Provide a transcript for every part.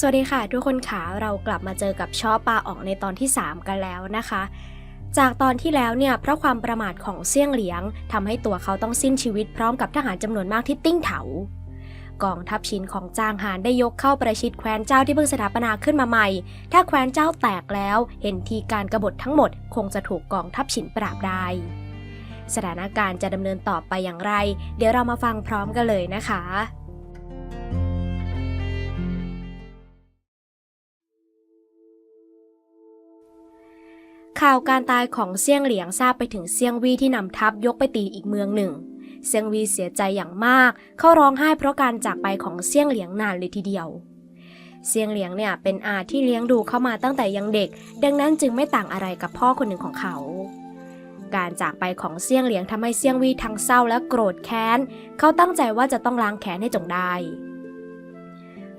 สวัสดีค่ะทุกคนค่ะเรากลับมาเจอกับช่อปลาออกในตอนที่ 3 กันแล้วนะคะ จากตอนที่แล้วเนี่ยเพราะความประมาทของเสี่ยงเหลียงทำให้ตัวเขาต้องสิ้นชีวิตพร้อมกับทหารจำนวนมากที่ติ้งเถากองทัพชินของจางหานได้ยกเข้าประชิดแคว้นเจ้าที่เพิ่งสถาปนาขึ้นมาใหม่ ถ้าแคว้นเจ้าแตกแล้ว เห็นทีการกรบฏทั้งหมด คงจะถูกกองทัพชินปราบได้ สถานการณ์จะดำเนินต่อไปอย่างไร เดี๋ยวเรามาฟังพร้อมกันเลยนะคะ ข่าวการตายของเซียงเหลียงทราบไปถึงเซียงวีที่นำทัพยกไปตีอีกเมืองหนึ่ง เซียงวีเสียใจอย่างมาก เขาร้องไห้เพราะการจากไปของเซียงเหลียงนานเลยทีเดียว เซียงเหลียงเนี่ยเป็นอาที่เลี้ยงดูเขามาตั้งแต่ยังเด็ก ดังนั้นจึงไม่ต่างอะไรกับพ่อคนหนึ่งของเขา การจากไปของเซียงเหลียงทำให้เซียงวีทั้งเศร้าและโกรธแค้น เขาตั้งใจว่าจะต้องล้างแค้นให้จงได้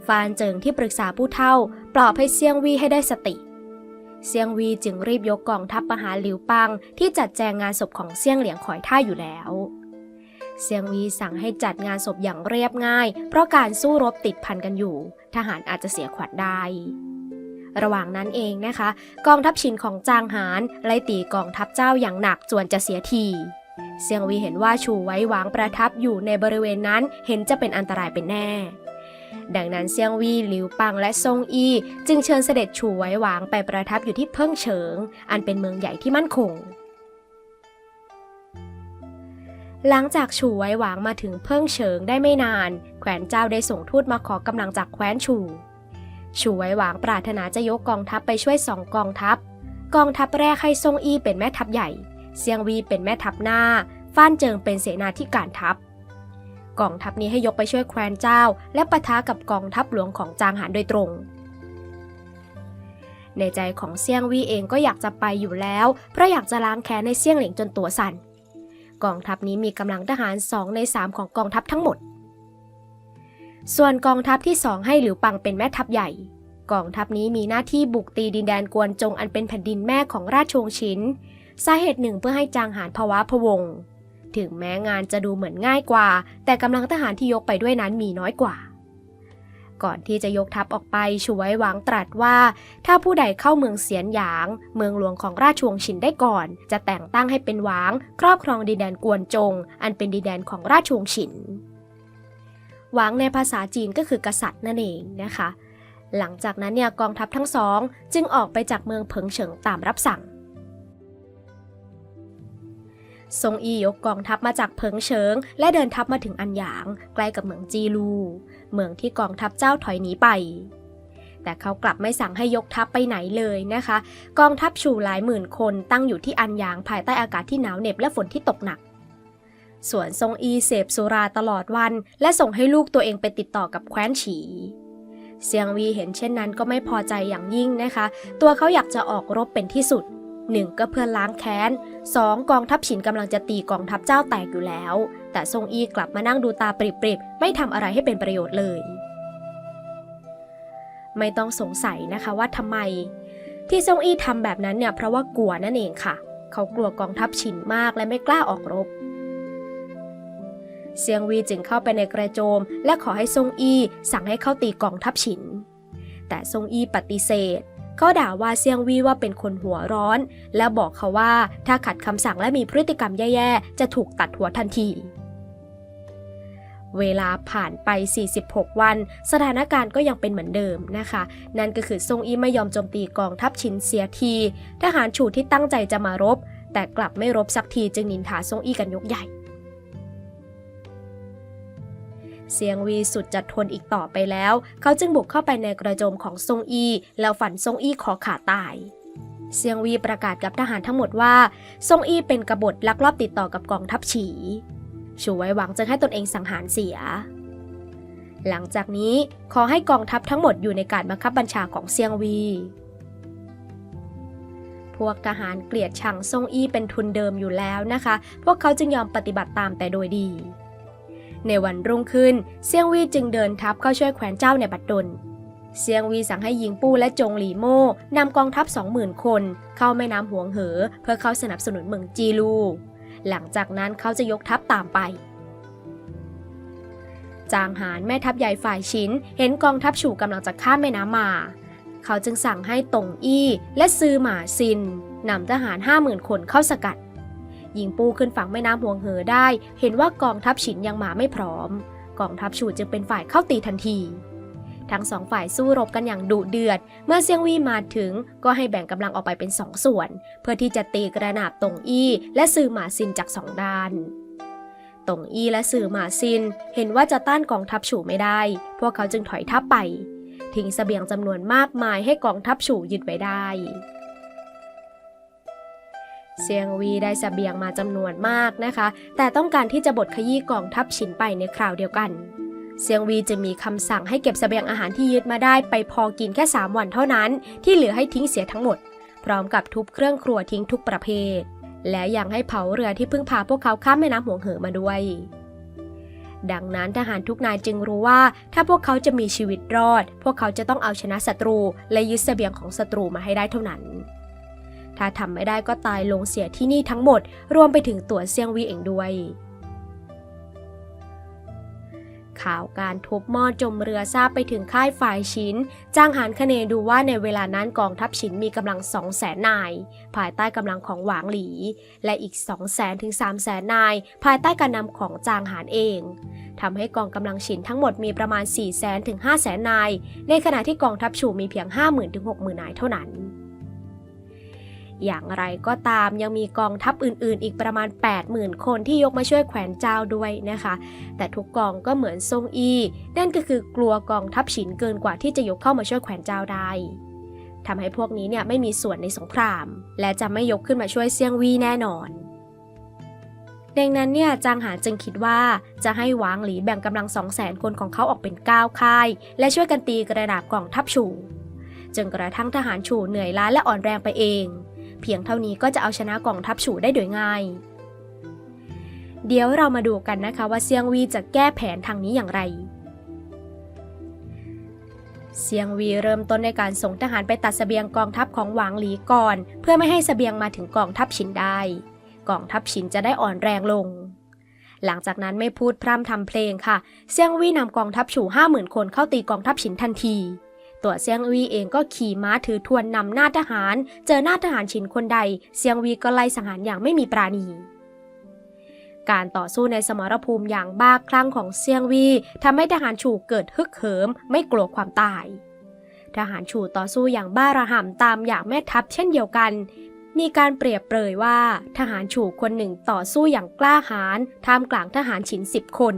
ฟานเจิงที่ปรึกษาผู้เฒ่าปลอบให้เซียงวีให้ได้สติเเซียงวีจึงรีบยกกองทัพมาหาหลิวปัง ที่จัดแจงงานศพของเซียงเหลียงคอยท่าอยู่แล้ว เซียงวีสั่งให้จัดงานศพอย่างเรียบง่าย เพราะการสู้รบติดพันกันอยู่ ทหารอาจจะเสียขวัญได้ ระหว่างนั้นเองนะคะ กองทัพชินของจางหานไล่ตีกองทัพเจ้าอย่างหนักจวนจะเสียทีเซียงวีเห็นว่าชูไว้วางประทับอยู่ในบริเวณนั้นเห็นจะเป็นอันตรายเป็นแน่ ดังนั้นเซียงวีหลิวปังและซงอีจึงเชิญเสด็จฉูไว้หวางไปประทับอยู่ที่เพิ่งเฉิง อันเป็นเมืองใหญ่ที่มั่นคง หลังจากฉูไว้หวางมาถึงเพิ่งเฉิงได้ไม่นาน แขวนเจ้าได้ส่งทูตมาขอกำลังจากแคว้นฉูฉูไว้หวางปรารถนาจะยกกองทัพไปช่วยสองกองทัพ กองทัพแรกให้ซงอีเป็นแม่ทัพใหญ่ เซียงวีเป็นแม่ทัพหน้า ฟ้านเจิงเป็นเสนาธิการทัพ กองทัพนี้ให้ยกไปช่วยแคว้นเจ้า และปะทะกับกองทัพหลวงของจางหานโดยตรง ในใจของเซี่ยงวีเองก็อยากจะไปอยู่แล้ว เพราะอยากจะล้างแค้นในเซี่ยงเหลียงจนตัวสั่น กองทัพนี้มีกำลังทหารสองในสามของกองทัพทั้งหมด ส่วนกองทัพที่สองให้หลิวปังเป็นแม่ทัพใหญ่กองทัพนี้มีหน้าที่บุกตีดินแดนกวนจงอันเป็นแผ่นดินแม่ของราชวงศ์ชินสาเหตุหนึ่งเพื่อให้จางหานภาวะพวง ถึงแม้งานจะดูเหมือนง่ายกว่า แต่กำลังทหารที่ยกไปด้วยนั้นมีน้อยกว่า ก่อนที่จะยกทัพออกไปชูไว้หวังตรัสว่า ถ้าผู้ใดเข้าเมืองเสียนหยาง เมืองหลวงของราชวงศ์ชินได้ก่อน จะแต่งตั้งให้เป็นหวางครอบครองดินแดนกวนจง อันเป็นดินแดนของราชวงศ์ชินหวางในภาษาจีนก็คือกษัตริย์นั่นเองนะคะ หลังจากนั้นเนี่ยกองทัพทั้งสองจึงออกไปจากเมืองเผิงเฉิงตามรับสั่ง ซงอียกกองทัพมาจากเพิงเฉิง และเดินทัพมาถึงอันหยาง ใกล้กับเมืองจีลู เมืองที่กองทัพเจ้าถอยหนีไป แต่เขากลับไม่สั่งให้ยกทัพไปไหนเลยนะคะ กองทัพชูหลายหมื่นคนตั้งอยู่ที่อันหยางภายใต้อากาศที่หนาวเหน็บและฝนที่ตกหนักส่วนซงอีเสพสุราตลอดวัน และส่งให้ลูกตัวเองไปติดต่อกับแคว้นฉี เซียงวีเห็นเช่นนั้นก็ไม่พอใจอย่างยิ่งนะคะ ตัวเขาอยากจะออกรบเป็นที่สุด หนึ่งก็เพื่อล้างแค้นสองกองทัพฉินกำลังจะตีกองทัพเจ้าแตกอยู่แล้ว แต่ทรงอีกลับมานั่งดูตาปริบๆ ไม่ทำอะไรให้เป็นประโยชน์เลย ไม่ต้องสงสัยนะคะว่าทำไม ที่ทรงอีทำแบบนั้นเนี่ยเพราะว่ากลัวนั่นเองค่ะ เขากลัวกองทัพฉินมากและไม่กล้าออกรบเซียงวีจึงเข้าไปในกระโจม และขอให้ทรงอีสั่งให้เข้าตีกองทัพฉิน แต่ทรงอีปฏิเสธ เขาด่าว่าเซียงวีว่าเป็นคนหัวร้อน และบอกเขาว่าถ้าขัดคำสั่งและมีพฤติกรรมแย่ๆ จะถูกตัดหัวทันที เวลาผ่านไป 46 วัน สถานการณ์ก็ยังเป็นเหมือนเดิมนะคะ นั่นก็คือทรงอีไม่ยอมโจมตีกองทัพชินเสียที ทหารฉูที่ตั้งใจจะมารบ แต่กลับไม่รบสักทีจึงนินทาทรงอีกันยกใหญ่ เสียงวีสุดจะทนอีกต่อไปแล้ว เขาจึงบุกเข้าไปในกระโจมของซงอี แล้วฝันซงอีขอขาตายเซียงวีประกาศกับทหารทั้งหมดว่าซงอีเป็นกบฏลักลอบติดต่อกับกองทัพฉี ชูไว้หวังจะให้ตนเองสังหารเสีย หลังจากนี้ขอให้กองทัพทั้งหมดอยู่ในการบังคับบัญชาของเซียงวี พวกทหารเกลียดชังซงอีเป็นทุนเดิมอยู่แล้วนะคะ พวกเขาจึงยอมปฏิบัติตามแต่โดยดี ในวันรุ่งขึ้น เซียงวีจึงเดินทัพเข้าช่วยแขวนเจ้าในบัดดลเซียงวีสั่งให้หญิงปู้และจงหลีโม่นำกองทัพ 20,000 คน เข้าแม่น้ำหวงเหอ เพื่อเข้าสนับสนุนเมืองจีลู หลังจากนั้นเขาจะยกทัพตามไป จางหานแม่ทัพใหญ่ฝ่ายชินเห็นกองทัพฉู่กำลังจะข้ามแม่น้ำมา เขาจึงสั่งให้ตงอี้และซือหมาซินนำทหารห้าหมื่นคนเข้าสกัด ยิงปูขึ้นฝั่งแม่น้ำหวงเหอได้ เห็นว่ากองทัพฉินยังมาไม่พร้อม กองทัพฉูจึงเป็นฝ่ายเข้าตีทันที ทั้งสองฝ่ายสู้รบกันอย่างดุเดือด เมื่อเซียงวี่มาถึงก็ให้แบ่งกำลังออกไปเป็นสองส่วน เพื่อที่จะตีกระนาบตงอี้และซือหมาซินจากสองด้านตงอี้และสื่อหมาซิน เห็นว่าจะต้านกองทัพฉู่ไม่ได้ พวกเขาจึงถอยทัพไป ทิ้งเสบียงจำนวนมากมายให้กองทัพฉู่ยึดไว้ได้ เซียงวีได้เสบียงมาจำนวนมากนะคะ แต่ต้องการที่จะบดขยี้กองทัพฉินไปในคราวเดียวกัน เซียงวีจะมีคำสั่งให้เก็บเสบียงอาหารที่ยึดมาได้ไปพอกินแค่ 3 วันเท่านั้น ที่เหลือให้ทิ้งเสียทั้งหมด พร้อมกับทุบเครื่องครัวทิ้งทุกประเภท และยังให้เผาเรือที่เพิ่งพาพวกเขาข้ามแม่น้ำหวงเหอมาด้วย ดังนั้นทหารทุกนายจึงรู้ว่า ถ้าพวกเขาจะมีชีวิตรอด พวกเขาจะต้องเอาชนะศัตรู และยึดเสบียงของศัตรูมาให้ได้เท่านั้น ถ้าทำไม่ได้ก็ตายลงเสียที่นี่ทั้งหมด รวมไปถึงตัวเซียงวีเองด้วย ข่าวการทุบหม้อจมเรือทราบไปถึงค่ายฝ่ายชินจ้างหานคเนดูว่าในเวลานั้นกองทัพชินมีกำลัง 2 0 0แสนนาย ภายใต้กำลังของหวางหลี และอีก 2 0 0แสนถึง3 0 0แสนนาย ภายใต้การนำของจางหานเองทำให้กองกำลังชินทั้งหมดมีประมาณ 4 0 0แสนถึง5 0 0แสนนาย ในขณะที่กองทัพฉูมีเพียง 50,000ถึง60,000นายเท่านั้น อย่างไรก็ตามยังมีกองทัพอื่นๆ อีกประมาณ 80,000 คนที่ยกมาช่วยแขวนเจ้าด้วยนะคะ แต่ทุกกองก็เหมือนซงอี นั่นก็คือกลัวกองทัพฉินเกินกว่าที่จะยกเข้ามาช่วยแขวนเจ้าได้ทำให้พวกนี้เนี่ยไม่มีส่วนในสงคราม และจะไม่ยกขึ้นมาช่วยเซียงวีแน่นอนดังนั้นเนี่ยจางหานจึงคิดว่าจะให้หวางหลีแบ่งกำลัง2 0 0แสนคนของเขาออกเป็น 9 ค่าย และช่วยกันตีกระดาบกองทัพฉูจนกระทั่งทหารฉูเหนื่อยล้าและอ่อนแรงไปเอง เพียงเท่านี้ก็จะเอาชนะกองทัพฉูได้โดยง่าย เดี๋ยวเรามาดูกันนะคะว่าเซียงวีจะแก้แผนทางนี้อย่างไรเซียงวีเริ่มต้นในการส่งทหารไปตัดเสบียงกองทัพของหวางหลีก่อน เพื่อไม่ให้เสบียงมาถึงกองทัพชินได้ กองทัพชินจะได้อ่อนแรงลง หลังจากนั้นไม่พูดพร่ำทำเพลงค่ะ เซียงวีนำกองทัพฉูห้าหมื่นคนเข้าตีกองทัพชินทันที ตัวเซียงวีเองก็ขี่ม้าถือทวนนำหน้าทหาร เจอหน้าทหารชินคนใด เซียงวีก็ไล่สังหารอย่างไม่มีปราณีการต่อสู้ในสมรภูมิอย่างบ้าคลั่งของเซียงวีทำให้ทหารฉูเกิดฮึกเหิม ไม่กลัวความตาย ทหารฉูต่อสู้อย่างบ้าระห่ำตามอย่างแม่ทัพเช่นเดียวกัน มีการเปรียบเปรยว่า ทหารฉูคนหนึ่งต่อสู้อย่างกล้าหาญท่ามกลางทหารฉินสิบคน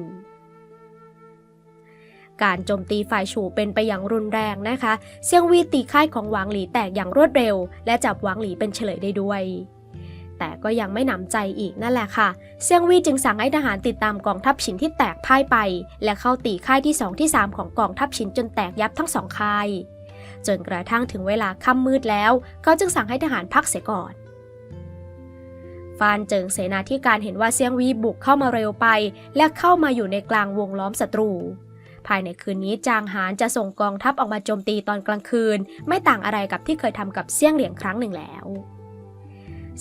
การโจมตีฝ่ายฉูเป็นไปอย่างรุนแรงนะคะ เซียงวีตีค่ายของหวางหลีแตกอย่างรวดเร็ว และจับหวางหลีเป็นเฉลยได้ด้วยแต่ก็ยังไม่หนำใจอีกนั่นแหละค่ะ เซียงวีจึงสั่งให้ทหารติดตามกองทัพฉินที่แตกพ่ายไป และเข้าตีค่ายที่ 2 ที่ 3 ของกองทัพฉินจนแตกยับทั้งสองค่าย จนกระทั่งถึงเวลาค่ำมืดแล้ว เขาจึงสั่งให้ทหารพักเสียก่อน ฟานเจิงเสนาธิการเห็นว่าเซียงวีบุกเข้ามาเร็วไป และเข้ามาอยู่ในกลางวงล้อมศัตรู ภายในคืนนี้จางหานจะส่งกองทัพออกมาโจมตีตอนกลางคืน ไม่ต่างอะไรกับที่เคยทำกับเซี่ยงเหลียงครั้งหนึ่งแล้ว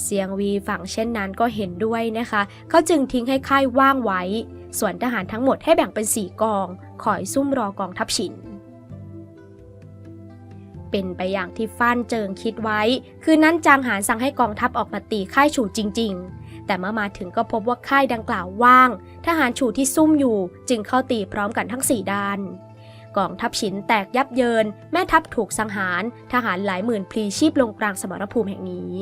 เซียงวีฝั่งเช่นนั้นก็เห็นด้วยนะคะ เขาจึงทิ้งให้ค่ายว่างไว้ ส่วนทหารทั้งหมดให้แบ่งเป็นสี่กอง คอยซุ่มรอกองทัพฉิน เป็นไปอย่างที่ฟ้านเจิงคิดไว้ คืนนั้นจางหานสั่งให้กองทัพออกมาตีค่ายฉูจริง ๆ แต่เมื่อมาถึงก็พบว่าค่ายดังกล่าวว่าง ทหารฉูที่ซุ่มอยู่ จึงเข้าตีพร้อมกันทั้งสี่ด้าน กองทัพฉินแตกยับเยิน แม่ทัพถูกสังหาร ทหารหลายหมื่นพลีชีพลงกลางสมรภูมิแห่งนี้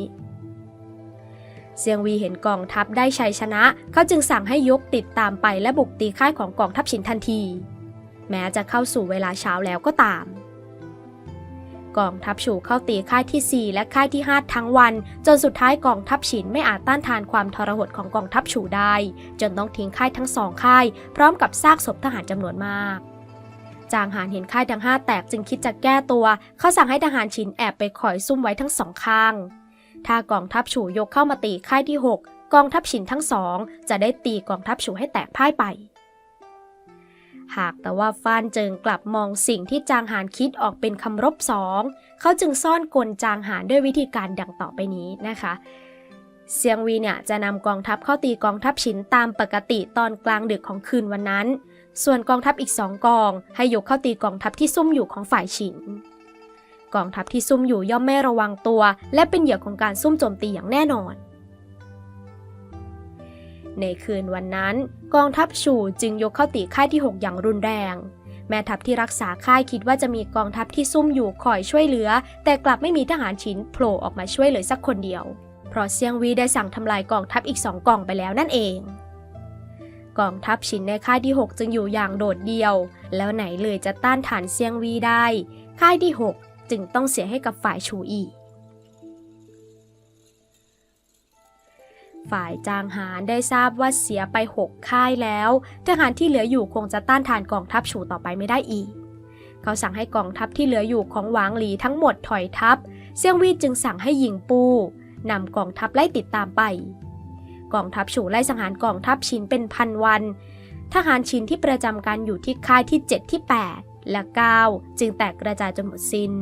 เซียงวีเห็นกองทัพได้ชัยชนะ เขาจึงสั่งให้ยกติดตามไปและบุกตีค่ายของกองทัพฉินทันที แม้จะเข้าสู่เวลาเช้าแล้วก็ตาม กองทัพฉูเข้าตีค่ายที่ 4 และค่ายที่ 5 ทั้งวัน จนสุดท้ายกองทัพฉินไม่อาจต้านทานความทรหดของกองทัพฉูได้ จนต้องทิ้งค่ายทั้งสองค่าย พร้อมกับซากศพทหารจำนวนมากจางหานเห็นค่ายทั้งห้าแตกจึงคิดจะแก้ตัว เขาสั่งให้ทหารฉินแอบไปคอยซุ่มไว้ทั้งสองข้าง ถ้ากองทัพฉูยกเข้ามาตีค่ายที่ 6 กองทัพฉินทั้งสองจะได้ตีกองทัพฉูให้แตกพ่ายไป หากแต่ว่าฟานเจิงกลับมองสิ่งที่จางหานคิดออกเป็นคำรบสอง เขาจึงซ่อนกลจางหานด้วยวิธีการดังต่อไปนี้นะคะเซียงวีเนี่ยจะนำกองทัพเข้าตีกองทัพฉินตามปกติตอนกลางดึกของคืนวันนั้น ส่วนกองทัพอีกสองกอง ให้ยกเข้าตีกองทัพที่ซุ่มอยู่ของฝ่ายฉิน กองทัพที่ซุ่มอยู่ย่อมไม่ระวังตัว และเป็นเหยื่อของการซุ่มโจมตีอย่างแน่นอน ในคืนวันนั้น กองทัพชูจึงยกเข้าตีค่ายที่ 6 อย่างรุนแรง แม่ทัพที่รักษาค่ายคิดว่าจะมีกองทัพที่ซุ่มอยู่คอยช่วยเหลือ แต่กลับไม่มีทหารฉินโผล่ออกมาช่วยเลยสักคนเดียว เพราะเซียงวีได้สั่งทำลายกองทัพอีกสองกองไปแล้วนั่นเองกองทัพฉินในค่ายที่ 6 จึงอยู่อย่างโดดเดี่ยว แล้วไหนเลยจะต้านทานเซียงวีได้ ค่ายที่ 6 จึงต้องเสียให้กับฝ่ายชูอี ฝ่ายจางหารได้ทราบว่าเสียไป 6 ค่ายแล้ว ทหารที่เหลืออยู่คงจะต้านทานกองทัพฉูต่อไปไม่ได้อีก เขาสั่งให้กองทัพที่เหลืออยู่ของหวางหลีทั้งหมดถอยทัพ เซียงวีจึงสั่งให้หญิงปูนำกองทัพไล่ติดตามไป กองทัพฉูไล่สังหารกองทัพชินเป็นพันวัน ทหารชินที่ประจำการอยู่ที่ค่ายที่ 7 ที่ 8 และ 9 จึงแตกกระจายจนหมดสิน้น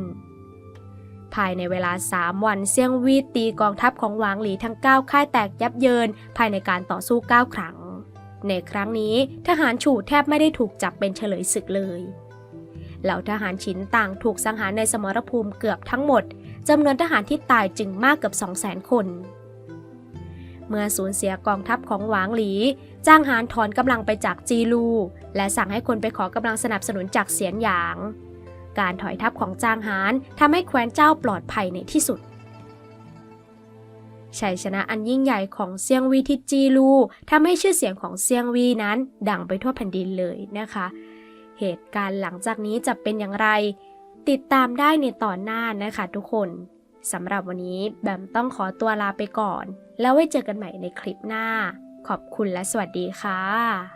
ภายในเวลา 3 วันเซียงวีตีกองทัพของหวางหลีทั้ง 9 ค่ายแตกยับเยิน ภายในการต่อสู้ 9 ครั้ง ในครั้งนี้ทหารฉูแทบไม่ได้ถูกจับเป็นเฉลยศึกเลยเหล่าทหารฉินต่างถูกสังหารในสมรภูมิเกือบทั้งหมดจำนวนทหารที่ตายจึงมากเกือบ200,000 คน เมื่อสูญเสียกองทัพของหวางหลี จ้างหานถอนกำลังไปจากจีลู และสั่งให้คนไปขอกำลังสนับสนุนจากเสียนหยาง การถอยทัพของจางหานทำให้แคว้นเจ้าปลอดภัยในที่สุด ชัยชนะอันยิ่งใหญ่ของเซียงวีที่จีลูทำให้ชื่อเสียงของเซียงวีนั้นดังไปทั่วแผ่นดินเลยนะคะ เหตุการณ์หลังจากนี้จะเป็นอย่างไร ติดตามได้ในตอนหน้านะคะทุกคนสำหรับวันนี้แบมต้องขอตัวลาไปก่อน แล้วไว้เจอกันใหม่ในคลิปหน้า ขอบคุณและสวัสดีค่ะ